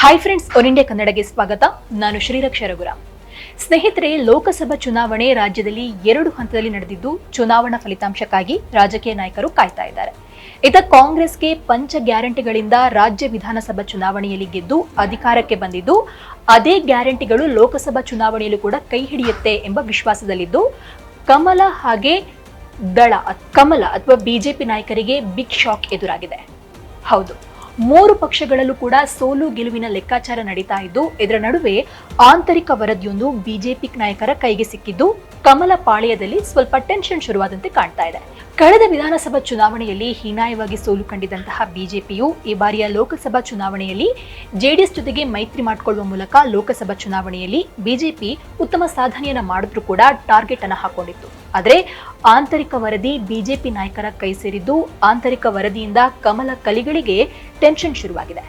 Hi friends one India ಕನ್ನಡಗೆ ಸ್ವಾಗತ. ನಾನು ಶ್ರೀರಕ್ಷ ರಘುರ ಸ್ನೇಹಿತರೆ, ಲೋಕಸಭಾ ಚುನಾವಣೆ ರಾಜ್ಯದಲ್ಲಿ ಎರಡು ಹಂತದಲ್ಲಿ ನಡೆದಿದ್ದು, ಚುನಾವಣಾ ಫಲಿತಾಂಶಕ್ಕಾಗಿ ರಾಜಕೀಯ ನಾಯಕರು ಕಾಯ್ತಾ ಇದ್ದಾರೆ. ಇತ ಕಾಂಗ್ರೆಸ್ಗೆ ಪಂಚ ಗ್ಯಾರಂಟಿಗಳಿಂದ ರಾಜ್ಯ ವಿಧಾನಸಭಾ ಚುನಾವಣೆಯಲ್ಲಿ ಗೆದ್ದು ಅಧಿಕಾರಕ್ಕೆ ಬಂದಿದ್ದು, ಅದೇ ಗ್ಯಾರಂಟಿಗಳು ಲೋಕಸಭಾ ಚುನಾವಣೆಯಲ್ಲೂ ಕೂಡ ಕೈ ಹಿಡಿಯುತ್ತೆ ಎಂಬ ವಿಶ್ವಾಸದಲ್ಲಿದ್ದು, ಕಮಲ ಹಾಗೆ ದಳ, ಕಮಲ ಅಥವಾ ಬಿಜೆಪಿ ನಾಯಕರಿಗೆ ಬಿಗ್ ಶಾಕ್ ಎದುರಾಗಿದೆ. ಹೌದು. ಮೂರು ಪಕ್ಷಗಳಲ್ಲೂ ಕೂಡ ಸೋಲು ಗೆಲುವಿನ ಲೆಕ್ಕಾಚಾರ ನಡೀತಾ ಇದ್ದು, ಇದರ ನಡುವೆ ಆಂತರಿಕ ವರದಿಯೊಂದು ಬಿಜೆಪಿ ನಾಯಕರ ಕೈಗೆ ಸಿಕ್ಕಿದ್ದು. ಕಮಲ ಪಾಳ್ಯದಲ್ಲಿ ಸ್ವಲ್ಪ ಟೆನ್ಷನ್ ಶುರುವಾದಂತೆ ಕಾಣ್ತಾ ಇದೆ. ಕಳೆದ ವಿಧಾನಸಭಾ ಚುನಾವಣೆಯಲ್ಲಿ ಹೀನಾಯವಾಗಿ ಸೋಲು ಕಂಡಿದ್ದಂತಹ ಬಿಜೆಪಿಯು ಈ ಬಾರಿಯ ಲೋಕಸಭಾ ಚುನಾವಣೆಯಲ್ಲಿ ಜೆಡಿಎಸ್ ಜೊತೆಗೆ ಮೈತ್ರಿ ಮಾಡಿಕೊಳ್ಳುವ ಮೂಲಕ ಲೋಕಸಭಾ ಚುನಾವಣೆಯಲ್ಲಿ ಬಿಜೆಪಿ ಉತ್ತಮ ಸಾಧನೆಯನ್ನು ಮಾಡಿದ್ರೂ ಕೂಡ ಟಾರ್ಗೆಟ್ ಅನ್ನು ಹಾಕೊಂಡಿತ್ತು. ಆದರೆ ಆಂತರಿಕ ವರದಿ ಬಿಜೆಪಿ ನಾಯಕರ ಕೈ ಸೇರಿದ್ದು ಆಂತರಿಕ ವರದಿಯಿಂದ ಕಮಲ ಕಲಿಗಳಿಗೆ ಟೆನ್ಷನ್ ಶುರುವಾಗಿದೆ.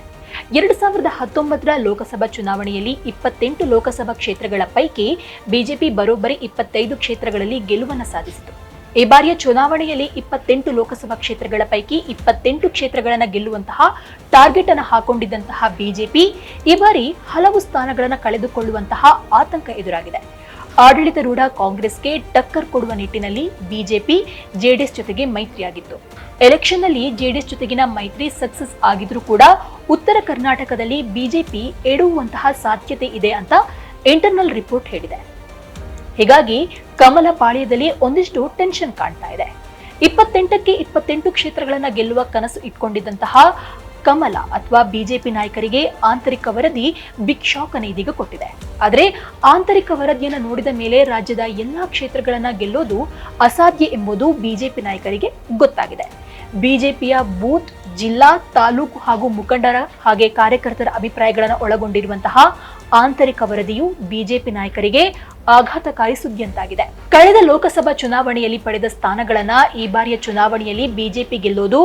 ಎರಡು ಸಾವಿರದ ಹತ್ತೊಂಬತ್ತರ ಲೋಕಸಭಾ ಚುನಾವಣೆಯಲ್ಲಿ ಇಪ್ಪತ್ತೆಂಟು ಲೋಕಸಭಾ ಕ್ಷೇತ್ರಗಳ ಪೈಕಿ ಬಿಜೆಪಿ ಬರೋಬ್ಬರಿ ಇಪ್ಪತ್ತೈದು ಕ್ಷೇತ್ರಗಳಲ್ಲಿ ಗೆಲುವನ್ನು ಸಾಧಿಸಿತು. ಈ ಬಾರಿಯ ಚುನಾವಣೆಯಲ್ಲಿ ಇಪ್ಪತ್ತೆಂಟು ಲೋಕಸಭಾ ಕ್ಷೇತ್ರಗಳ ಪೈಕಿ ಇಪ್ಪತ್ತೆಂಟು ಕ್ಷೇತ್ರಗಳನ್ನು ಗೆಲ್ಲುವಂತಹ ಟಾರ್ಗೆಟ್ ಅನ್ನು ಹಾಕೊಂಡಿದ್ದಂತಹ ಬಿಜೆಪಿ ಈ ಬಾರಿ ಹಲವು ಸ್ಥಾನಗಳನ್ನು ಕಳೆದುಕೊಳ್ಳುವಂತಹ ಆತಂಕ ಎದುರಾಗಿದೆ. ಆಡಳಿತಾರೂಢ ಕಾಂಗ್ರೆಸ್ಗೆ ಟಕ್ಕರ್ ಕೊಡುವ ನಿಟ್ಟಿನಲ್ಲಿ ಬಿಜೆಪಿ, ಜೆಡಿಎಸ್ ಜೊತೆಗೆ ಮೈತ್ರಿಯಾಗಿತ್ತು. ಎಲೆಕ್ಷನ್ನಲ್ಲಿ ಜೆಡಿಎಸ್ ಜೊತೆಗಿನ ಮೈತ್ರಿ ಸಕ್ಸಸ್ ಆಗಿದ್ರೂ ಕೂಡ ಉತ್ತರ ಕರ್ನಾಟಕದಲ್ಲಿ ಬಿಜೆಪಿ ಎಡುವಂತಹ ಸಾಧ್ಯತೆ ಇದೆ ಅಂತ ಇಂಟರ್ನಲ್ ರಿಪೋರ್ಟ್ ಹೇಳಿದೆ. ಹೀಗಾಗಿ ಕಮಲ ಪಾಳ್ಯದಲ್ಲಿ ಒಂದಿಷ್ಟು ಟೆನ್ಷನ್ ಕಾಣ್ತಾ ಇದೆ. ಇಪ್ಪತ್ತೆಂಟಕ್ಕೆ ಇಪ್ಪತ್ತೆಂಟು ಕ್ಷೇತ್ರಗಳನ್ನ ಗೆಲ್ಲುವ ಕನಸು ಇಟ್ಕೊಂಡಿದ್ದಂತಹ ಕಮಲ ಅಥವಾ ಬಿಜೆಪಿ ನಾಯಕರಿಗೆ ಆಂತರಿಕ ವರದಿ ಬಿಗ್ ಶಾಕ್ ಅನ್ನು ಇದೀಗ ಕೊಟ್ಟಿದೆ. ಆದರೆ ಆಂತರಿಕ ವರದಿಯನ್ನು ನೋಡಿದ ಮೇಲೆ ರಾಜ್ಯದ ಎಲ್ಲಾ ಕ್ಷೇತ್ರಗಳನ್ನ ಗೆಲ್ಲೋದು ಅಸಾಧ್ಯ ಎಂಬುದು ಬಿಜೆಪಿ ನಾಯಕರಿಗೆ ಗೊತ್ತಾಗಿದೆ. ಬಿಜೆಪಿಯ ಬೂತ್, ಜಿಲ್ಲಾ, ತಾಲೂಕು ಹಾಗೂ ಮುಖಂಡರ ಹಾಗೆ ಕಾರ್ಯಕರ್ತರ ಅಭಿಪ್ರಾಯಗಳನ್ನು ಒಳಗೊಂಡಿರುವಂತಹ ಆಂತರಿಕ ವರದಿಯು ಬಿಜೆಪಿ ನಾಯಕರಿಗೆ ಆಘಾತಕಾರಿ ಸುದ್ದಿಯಂತಾಗಿದೆ. ಕಳೆದ ಲೋಕಸಭಾ ಚುನಾವಣೆಯಲ್ಲಿ ಪಡೆದ ಸ್ಥಾನಗಳನ್ನ ಈ ಬಾರಿಯ ಚುನಾವಣೆಯಲ್ಲಿ ಬಿಜೆಪಿ ಗೆಲ್ಲೋದು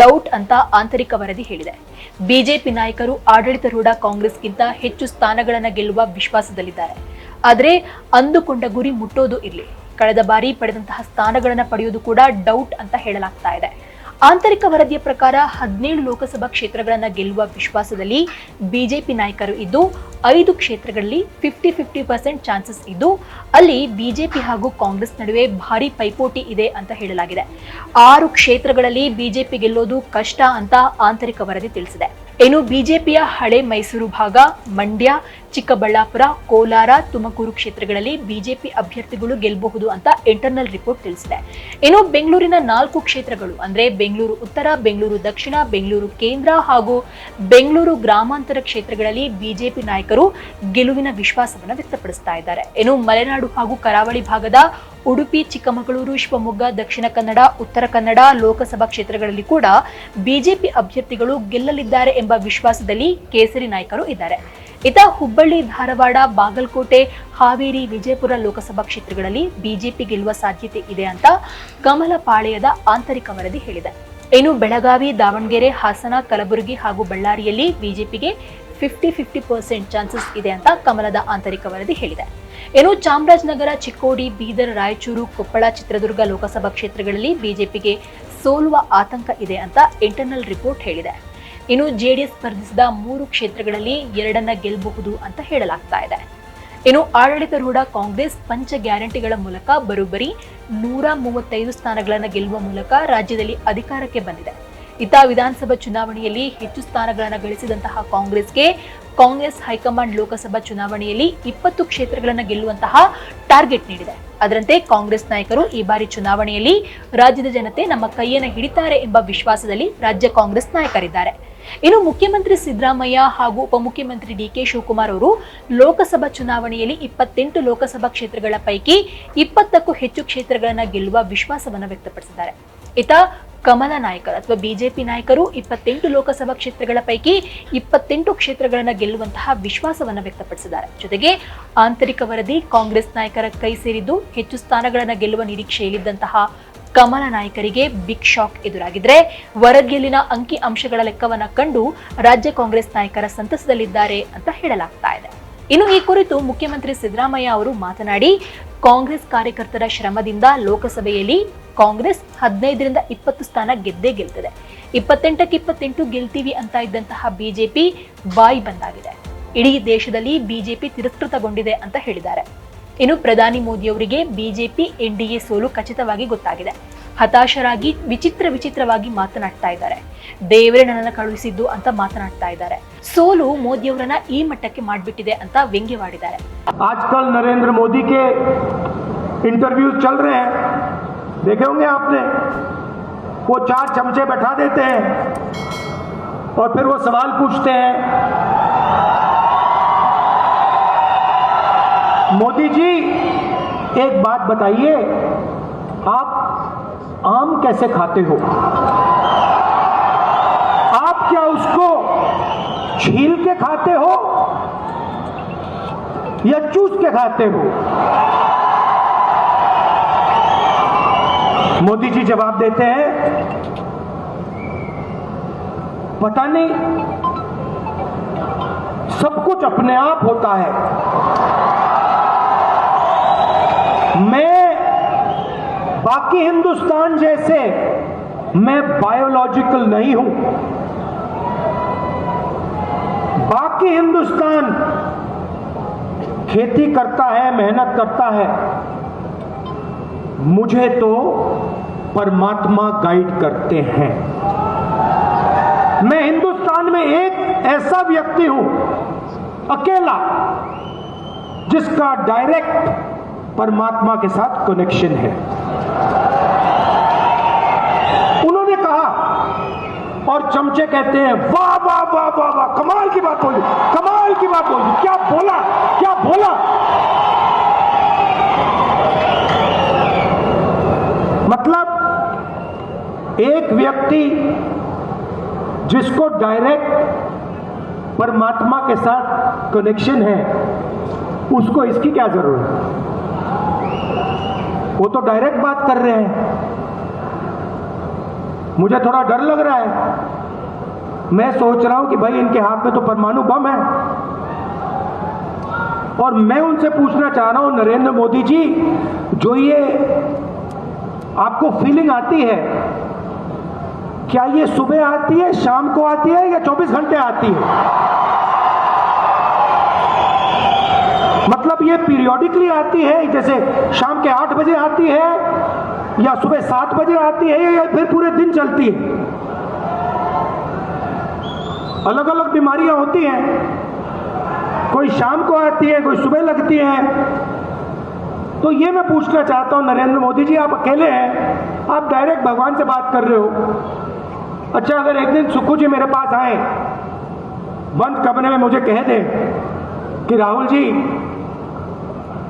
ಡೌಟ್ ಅಂತ ಆಂತರಿಕ ವರದಿ ಹೇಳಿದೆ. ಬಿಜೆಪಿ ನಾಯಕರು ಆಡಳಿತಾರೂಢ ಕಾಂಗ್ರೆಸ್ಗಿಂತ ಹೆಚ್ಚು ಸ್ಥಾನಗಳನ್ನು ಗೆಲ್ಲುವ ವಿಶ್ವಾಸದಲ್ಲಿದ್ದಾರೆ. ಆದರೆ ಅಂದುಕೊಂಡ ಗುರಿ ಮುಟ್ಟೋದು ಇರಲಿ. ಕಳೆದ ಬಾರಿ ಪಡೆದಂತಹ ಸ್ಥಾನಗಳನ್ನು ಪಡೆಯೋದು ಕೂಡ ಡೌಟ್ ಅಂತ ಹೇಳಲಾಗ್ತಾ ಇದೆ. ಆಂತರಿಕ ವರದಿಯ ಪ್ರಕಾರ ಹದಿನೇಳು ಲೋಕಸಭಾ ಕ್ಷೇತ್ರಗಳನ್ನು ಗೆಲ್ಲುವ ವಿಶ್ವಾಸದಲ್ಲಿ ಬಿಜೆಪಿ ನಾಯಕರು ಇದ್ದು, ಐದು ಕ್ಷೇತ್ರಗಳಲ್ಲಿ ಫಿಫ್ಟಿ ಫಿಫ್ಟಿ ಪರ್ಸೆಂಟ್ ಚಾನ್ಸಸ್ ಇದ್ದು, ಅಲ್ಲಿ ಬಿಜೆಪಿ ಹಾಗೂ ಕಾಂಗ್ರೆಸ್ ನಡುವೆ ಭಾರಿ ಪೈಪೋಟಿ ಇದೆ ಅಂತ ಹೇಳಲಾಗಿದೆ. ಆರು ಕ್ಷೇತ್ರಗಳಲ್ಲಿ ಬಿಜೆಪಿ ಗೆಲ್ಲೋದು ಕಷ್ಟ ಅಂತ ಆಂತರಿಕ ವರದಿ ತಿಳಿಸಿದೆ. ಇನ್ನು ಬಿಜೆಪಿಯ ಹಳೆ ಮೈಸೂರು ಭಾಗ, ಮಂಡ್ಯ, ಚಿಕ್ಕಬಳ್ಳಾಪುರ, ಕೋಲಾರ, ತುಮಕೂರು ಕ್ಷೇತ್ರಗಳಲ್ಲಿ ಬಿಜೆಪಿ ಅಭ್ಯರ್ಥಿಗಳು ಗೆಲ್ಲಬಹುದು ಅಂತ ಇಂಟರ್ನಲ್ ರಿಪೋರ್ಟ್ ತಿಳಿಸಿದೆ. ಇನ್ನು ಬೆಂಗಳೂರಿನ ನಾಲ್ಕು ಕ್ಷೇತ್ರಗಳು, ಅಂದ್ರೆ ಬೆಂಗಳೂರು ಉತ್ತರ, ಬೆಂಗಳೂರು ದಕ್ಷಿಣ, ಬೆಂಗಳೂರು ಕೇಂದ್ರ ಹಾಗೂ ಬೆಂಗಳೂರು ಗ್ರಾಮಾಂತರ ಕ್ಷೇತ್ರಗಳಲ್ಲಿ ಬಿಜೆಪಿ ನಾಯಕರು ಗೆಲುವಿನ ವಿಶ್ವಾಸವನ್ನು ವ್ಯಕ್ತಪಡಿಸ್ತಾ ಇದ್ದಾರೆ. ಇನ್ನು ಮಲೆನಾಡು ಹಾಗೂ ಕರಾವಳಿ ಭಾಗದ ಉಡುಪಿ, ಚಿಕ್ಕಮಗಳೂರು, ಶಿವಮೊಗ್ಗ, ದಕ್ಷಿಣ ಕನ್ನಡ, ಉತ್ತರ ಕನ್ನಡ ಲೋಕಸಭಾ ಕ್ಷೇತ್ರಗಳಲ್ಲಿ ಕೂಡ ಬಿಜೆಪಿ ಅಭ್ಯರ್ಥಿಗಳು ಗೆಲ್ಲಲಿದ್ದಾರೆ ಎಂಬ ವಿಶ್ವಾಸದಲ್ಲಿ ಕೇಸರಿ ನಾಯಕರು ಇದ್ದಾರೆ. ಇತ ಹುಬ್ಬಳ್ಳಿ, ಧಾರವಾಡ, ಬಾಗಲಕೋಟೆ, ಹಾವೇರಿ, ವಿಜಯಪುರ ಲೋಕಸಭಾ ಕ್ಷೇತ್ರಗಳಲ್ಲಿ ಬಿಜೆಪಿ ಗೆಲ್ಲುವ ಸಾಧ್ಯತೆ ಇದೆ ಅಂತ ಕಮಲ ಪಾಳೆಯದ ಆಂತರಿಕ ವರದಿ ಹೇಳಿದೆ. ಇನ್ನು ಬೆಳಗಾವಿ, ದಾವಣಗೆರೆ, ಹಾಸನ, ಕಲಬುರಗಿ ಹಾಗೂ ಬಳ್ಳಾರಿಯಲ್ಲಿ ಬಿಜೆಪಿಗೆ ಫಿಫ್ಟಿ ಫಿಫ್ಟಿ ಪರ್ಸೆಂಟ್ ಚಾನ್ಸಸ್ ಇದೆ ಅಂತ ಕಮಲದ ಆಂತರಿಕ ವರದಿ ಹೇಳಿದೆ. ಇನ್ನು ಚಾಮರಾಜನಗರ, ಚಿಕ್ಕೋಡಿ, ಬೀದರ್, ರಾಯಚೂರು, ಕೊಪ್ಪಳ, ಚಿತ್ರದುರ್ಗ ಲೋಕಸಭಾ ಕ್ಷೇತ್ರಗಳಲ್ಲಿ ಬಿಜೆಪಿಗೆ ಸೋಲುವ ಆತಂಕ ಇದೆ ಅಂತ ಇಂಟರ್ನಲ್ ರಿಪೋರ್ಟ್ ಹೇಳಿದೆ. ಇನ್ನು ಜೆಡಿಎಸ್ ಸ್ಪರ್ಧಿಸಿದ ಮೂರು ಕ್ಷೇತ್ರಗಳಲ್ಲಿ ಎರಡನ್ನ ಗೆಲ್ಲಬಹುದು ಅಂತ ಹೇಳಲಾಗ್ತಾ ಇದೆ. ಇನ್ನು ಆಡಳಿತಾರೂಢ ಕಾಂಗ್ರೆಸ್ ಪಂಚ ಗ್ಯಾರಂಟಿಗಳ ಮೂಲಕ ಬರೋಬ್ಬರಿ ನೂರ ಮೂವತ್ತೈದು ಸ್ಥಾನಗಳನ್ನು ಗೆಲ್ಲುವ ಮೂಲಕ ರಾಜ್ಯದಲ್ಲಿ ಅಧಿಕಾರಕ್ಕೆ ಬಂದಿದೆ. ಇತ ವಿಧಾನಸಭಾ ಚುನಾವಣೆಯಲ್ಲಿ ಹೆಚ್ಚು ಸ್ಥಾನಗಳನ್ನು ಗಳಿಸಿದಂತಹ ಕಾಂಗ್ರೆಸ್ಗೆ ಕಾಂಗ್ರೆಸ್ ಹೈಕಮಾಂಡ್ ಲೋಕಸಭಾ ಚುನಾವಣೆಯಲ್ಲಿ ಇಪ್ಪತ್ತು ಕ್ಷೇತ್ರಗಳನ್ನು ಗೆಲ್ಲುವಂತಹ ಟಾರ್ಗೆಟ್ ನೀಡಿದೆ. ಅದರಂತೆ ಕಾಂಗ್ರೆಸ್ ನಾಯಕರು ಈ ಬಾರಿ ಚುನಾವಣೆಯಲ್ಲಿ ರಾಜ್ಯದ ಜನತೆ ನಮ್ಮ ಕೈಯನ್ನು ಹಿಡಿತಾರೆ ಎಂಬ ವಿಶ್ವಾಸದಲ್ಲಿ ರಾಜ್ಯ ಕಾಂಗ್ರೆಸ್ ನಾಯಕರಿದ್ದಾರೆ. ಇನ್ನು ಮುಖ್ಯಮಂತ್ರಿ ಸಿದ್ದರಾಮಯ್ಯ ಹಾಗೂ ಉಪಮುಖ್ಯಮಂತ್ರಿ ಡಿ ಕೆ ಶಿವಕುಮಾರ್ ಅವರು ಲೋಕಸಭಾ ಚುನಾವಣೆಯಲ್ಲಿ ಇಪ್ಪತ್ತೆಂಟು ಲೋಕಸಭಾ ಕ್ಷೇತ್ರಗಳ ಪೈಕಿ ಇಪ್ಪತ್ತಕ್ಕೂ ಹೆಚ್ಚು ಕ್ಷೇತ್ರಗಳನ್ನು ಗೆಲ್ಲುವ ವಿಶ್ವಾಸವನ್ನು ವ್ಯಕ್ತಪಡಿಸಿದ್ದಾರೆ. ಇತ ಕಮಲ ನಾಯಕರು ಅಥವಾ ಬಿಜೆಪಿ ನಾಯಕರು ಇಪ್ಪತ್ತೆಂಟು ಲೋಕಸಭಾ ಕ್ಷೇತ್ರಗಳ ಪೈಕಿ ಇಪ್ಪತ್ತೆಂಟು ಕ್ಷೇತ್ರಗಳನ್ನು ಗೆಲ್ಲುವಂತಹ ವಿಶ್ವಾಸವನ್ನು ವ್ಯಕ್ತಪಡಿಸಿದ್ದಾರೆ. ಜೊತೆಗೆ ಆಂತರಿಕ ವರದಿ ಕಾಂಗ್ರೆಸ್ ನಾಯಕರ ಕೈ ಸೇರಿದ್ದು ಹೆಚ್ಚು ಸ್ಥಾನಗಳನ್ನು ಗೆಲ್ಲುವ ನಿರೀಕ್ಷೆಯಲ್ಲಿದ್ದಂತಹ ಕಮಲ ನಾಯಕರಿಗೆ ಬಿಗ್ ಶಾಕ್ ಎದುರಾಗಿದ್ರೆ ವರದಿಯಲ್ಲಿನ ಅಂಕಿ ಅಂಶಗಳ ಲೆಕ್ಕವನ್ನ ಕಂಡು ರಾಜ್ಯ ಕಾಂಗ್ರೆಸ್ ನಾಯಕರ ಸಂತಸದಲ್ಲಿದ್ದಾರೆ ಅಂತ ಹೇಳಲಾಗ್ತಾ ಇದೆ. ಇನ್ನು ಈ ಕುರಿತು ಮುಖ್ಯಮಂತ್ರಿ ಸಿದ್ದರಾಮಯ್ಯ ಅವರು ಮಾತನಾಡಿ, ಕಾಂಗ್ರೆಸ್ ಕಾರ್ಯಕರ್ತರ ಶ್ರಮದಿಂದ ಲೋಕಸಭೆಯಲ್ಲಿ ಕಾಂಗ್ರೆಸ್ ಹದಿನೈದರಿಂದ ಇಪ್ಪತ್ತು ಸ್ಥಾನ ಗೆದ್ದೇ ಗೆಲ್ತದೆ. ಇಪ್ಪತ್ತೆಂಟಕ್ಕೆ ಇಪ್ಪತ್ತೆಂಟು ಗೆಲ್ತೀವಿ ಅಂತ ಇದ್ದಂತಹ ಬಿಜೆಪಿ ಬಾಯಿ ಬಂದಾಗಿದೆ. ಇಡೀ ದೇಶದಲ್ಲಿ ಬಿಜೆಪಿ ತಿರಸ್ಕೃತಗೊಂಡಿದೆ ಅಂತ ಹೇಳಿದ್ದಾರೆ. ಇನ್ನು ಪ್ರಧಾನಿ ಮೋದಿಯವರಿಗೆ ಬಿಜೆಪಿ ಎನ್ಡಿಎ ಸೋಲು ಖಚಿತವಾಗಿ ಗೊತ್ತಾಗಿದೆ. ಹತಾಶರಾಗಿ ವಿಚಿತ್ರ ವಿಚಿತ್ರವಾಗಿ ಮಾತನಾಡ್ತಾ ಇದ್ದಾರೆ ದೇವರೇ ನನ್ನನ್ನು ಕಳುಹಿಸಿದ್ದು ಅಂತ ಮಾತನಾಡ್ತಾ ಇದ್ದಾರೆ ಸೋಲು ಮೋದಿಯವರನ್ನ ಈ ಮಟ್ಟಕ್ಕೆ ಮಾಡ್ಬಿಟ್ಟಿದೆ ಅಂತ ವ್ಯಂಗ್ಯವಾಡಿದ್ದಾರೆ आजकल नरेंद्र मोदी के इंटरव्यू चल रहे हैं देखे होंगे आपने वो चार चमचे बैठा देते हैं और फिर वो सवाल पूछते हैं मोदी जी एक बात बताइए आप आम कैसे खाते हो? आप क्या उसको छील के खाते हो? या चूस के खाते हो? मोदी जी जवाब देते हैं, पता नहीं, सब कुछ अपने आप होता है। मैं बाकी हिंदुस्तान जैसे मैं बायोलॉजिकल नहीं हूँ। बाकी हिंदुस्तान खेती करता है, मेहनत करता है, मुझे तो परमात्मा गाइड करते हैं। मैं हिंदुस्तान में एक ऐसा व्यक्ति हूँ, अकेला, जिसका डायरेक्ट परमात्मा के साथ कनेक्शन है उन्होंने कहा और चमचे कहते हैं, वाह वाह वाह वाह वाह, कमाल की बात बोली, कमाल की बात बोली। क्या बोला क्या बोला? मतलब एक व्यक्ति जिसको डायरेक्ट परमात्मा के साथ कनेक्शन है, उसको इसकी क्या ज़रूरत वो तो डायरेक्ट बात कर रहे हैं। मुझे थोड़ा डर लग रहा है। मैं सोच रहा हूँ कि भाई इनके हाथ में तो परमाणु बम है। और मैं उनसे पूछना चाह रहा हूँ, नरेंद्र मोदी जी, जो ये आपको फीलिंग आती है, क्या ये सुबह आती है, शाम को आती है या 24 घंटे आती है? मतलब ये पीरियोडिकली आती है, जैसे शाम के आठ बजे आती है या सुबह सात बजे आती है या फिर पूरे दिन चलती है? अलग अलग बीमारियाँ होती हैं। कोई शाम को आती है, कोई सुबह लगती है। तो ये मैं पूछना चाहता हूँ, नरेंद्र मोदी जी, आप अकेले हैं, आप डायरेक्ट भगवान से बात कर रहे हो। अच्छा अगर एक दिन सुक्खू जी मेरे पास आए, बंद कमरे में मुझे कह दें कि राहुल जी,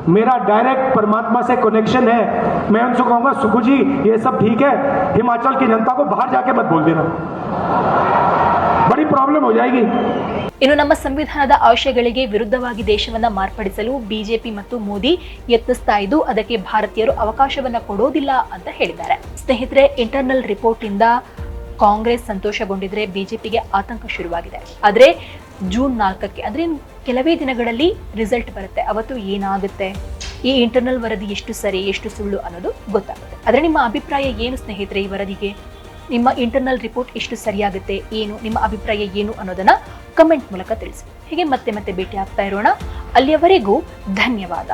मेरा डायरेक्ट परमात्मा से कनेक्शन है, मैं उनसे कहूँगा सुखू जी, ये सब ठीक है, हिमाचल की जनता को बाहर जाके मत बोल देना। बड़ी प्रॉब्लम हो जाएगी ಇನ್ನು ನಮ್ಮ ಸಂವಿಧಾನದ ಆಶಯಗಳಿಗೆ ವಿರುದ್ಧವಾಗಿ ದೇಶವನ್ನ ಮಾರ್ಪಡಿಸಲು ಬಿಜೆಪಿ ಮತ್ತು ಮೋದಿ ಯತ್ನಿಸ್ತಾ ಇದ್ದು ಅದಕ್ಕೆ ಭಾರತೀಯರು ಅವಕಾಶವನ್ನ ಕೊಡೋದಿಲ್ಲ ಅಂತ ಹೇಳಿದ್ದಾರೆ ಸ್ನೇಹಿತರೆ ಇಂಟರ್ನಲ್ ರಿಪೋರ್ಟ್ ಇಂದ ಕಾಂಗ್ರೆಸ್ ಸಂತೋಷಗೊಂಡಿದ್ರೆ ಬಿಜೆಪಿಗೆ ಆತಂಕ ಶುರುವಾಗಿದೆ ಆದ್ರೆ ಜೂನ್ ನಾಲ್ಕಕ್ಕೆ ಅಂದ್ರೆ ಇನ್ನು ಕೆಲವೇ ದಿನಗಳಲ್ಲಿ ರಿಸಲ್ಟ್ ಬರುತ್ತೆ ಅವತ್ತು ಏನಾಗುತ್ತೆ ಈ ಇಂಟರ್ನಲ್ ವರದಿ ಎಷ್ಟು ಸರಿ ಎಷ್ಟು ಸುಳ್ಳು ಅನ್ನೋದು ಗೊತ್ತಾಗುತ್ತೆ ಆದ್ರೆ ನಿಮ್ಮ ಅಭಿಪ್ರಾಯ ಏನು ಸ್ನೇಹಿತರೆ ಈ ವರದಿಗೆ ನಿಮ್ಮ ಇಂಟರ್ನಲ್ ರಿಪೋರ್ಟ್ ಎಷ್ಟು ಸರಿಯಾಗುತ್ತೆ, ಏನು, ನಿಮ್ಮ ಅಭಿಪ್ರಾಯ ಏನು ಅನ್ನೋದನ್ನ ಕಮೆಂಟ್ ಮೂಲಕ ತಿಳಿಸಿ. ಹೀಗೆ ಮತ್ತೆ ಮತ್ತೆ ಭೇಟಿ ಆಗ್ತಾ ಇರೋಣ. ಅಲ್ಲಿಯವರೆಗೂ ಧನ್ಯವಾದ.